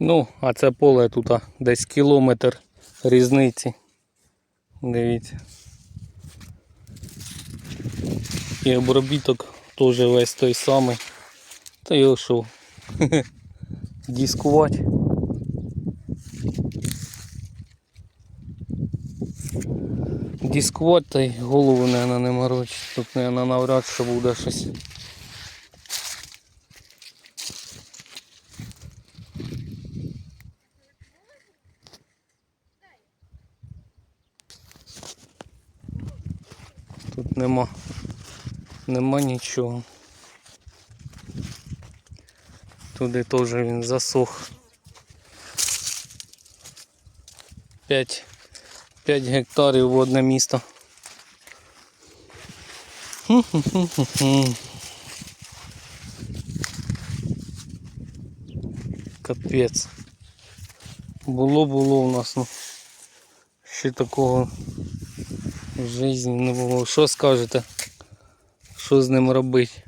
Ну, а це поле тут десь кілометр різниці. Дивіться. І обробіток теж весь той самий. Та його що? Дискувати. Дискувати та й голову, наверное, не морочить. Тут, наверное, навряд що буде щось. Тут нема, нема нічого. Туди теж він засох. 5, 5 гектарів в одне місто. Капець. Було було у нас, ну. Ще такого в житті не було. Що скажете? Що з ним робити?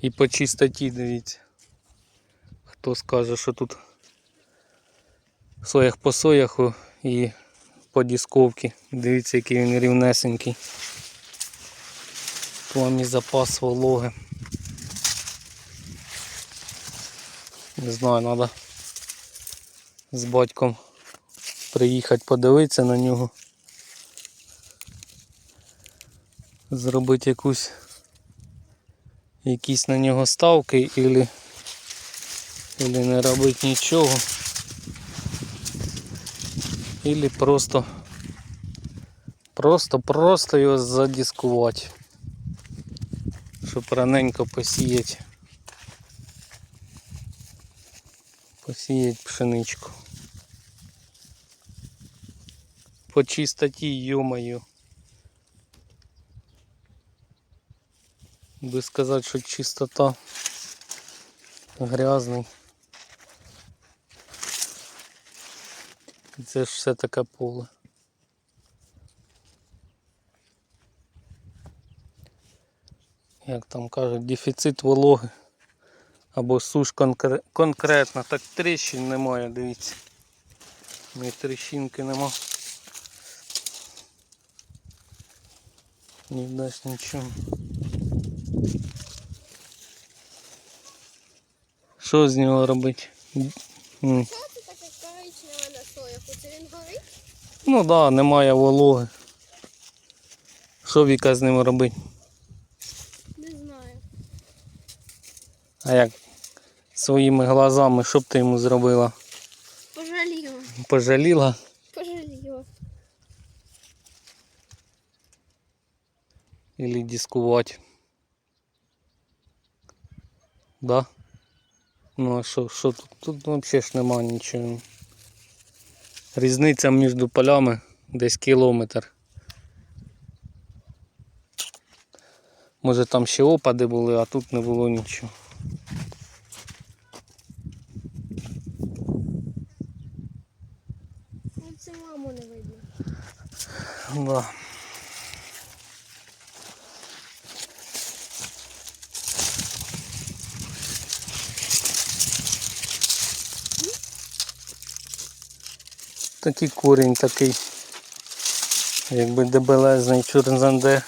І по чистоті дивіться. Хто скаже, що тут соях по сояху і по дісковці. Дивіться, який він рівнесенький. Там і запас вологи. Не знаю, треба з батьком приїхати подивитися на нього. Зробити якусь якісь на нього ставки ілі, ілі не робити нічого. Ілі просто просто просто його задіскувати. Щоб раненько посіяти. Посіяти пшеничку. По чистоті, йомаю. Би сказати, що чистота грязний. Це ж все таке поле. Як там кажуть, дефіцит вологи. Або суш конкре- конкретно. Так тріщин немає, дивіться. Ні тріщинки нема. Не дасть нічого. Що з нього робити? Це? Він горить? Ну так, да, немає вологи. Що Віка з ним робить? Не знаю. А як своїми глазами, що б ти йому зробила? Пожаліла? Пожаліла. Или дискувати? Да? Ну а що, що тут? Тут взагалі ж нема нічого. Різниця між полями десь кілометр. Може там ще опади були, а тут не було нічого. Це маму не видно. Да. Такий корінь такий, якби дебелезний чурнзанде.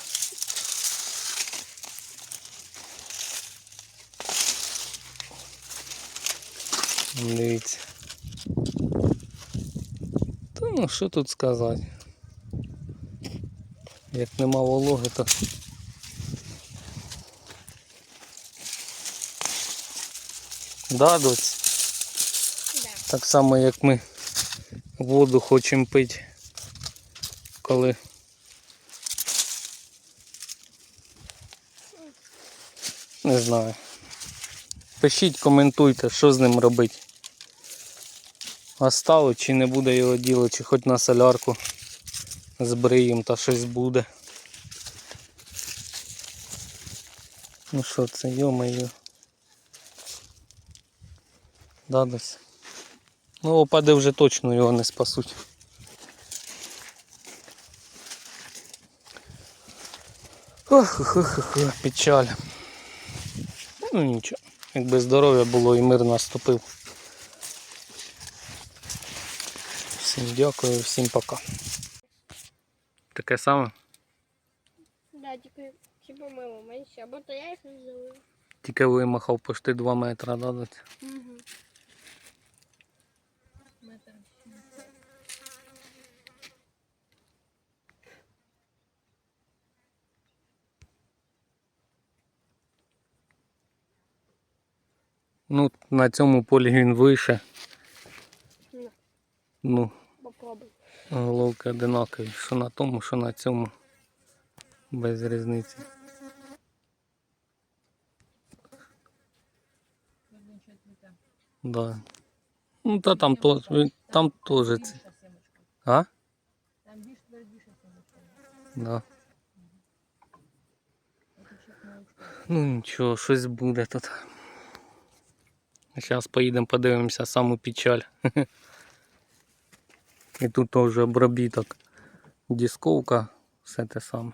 Дивіться. Та ну що тут сказати? Як нема вологи, то да, доць? Да. Так само як ми воду хочемо пити, коли не знаю. Пишіть, коментуйте, що з ним робити. Оставить чи не буде його діло, чи хоч на солярку збриєм та щось буде. Ну що це, йо-моє. Да, десь. Ну, опади вже точно його не спасуть. Ох, ох, ох, печаль. Ну нічого. Якби здоров'я було і мир наступив. Всім дякую, всім пока. Таке саме. Да, тільки типу мимо менше, або то я їх не залив. Тільки вимахав почти 2 метри, да, Ну, на цьому полі він вище. Ну. Ну, Попробуй. головки одинакові. Що на тому, що на цьому. Без різниці. Да. Ну та там то, там теж це. А? Там більш твердіше сімочка. Да. Ну нічого, щось буде тут. Зараз поїдемо подивимося саму печаль. І тут теж обробіток. дисковка, все те саме.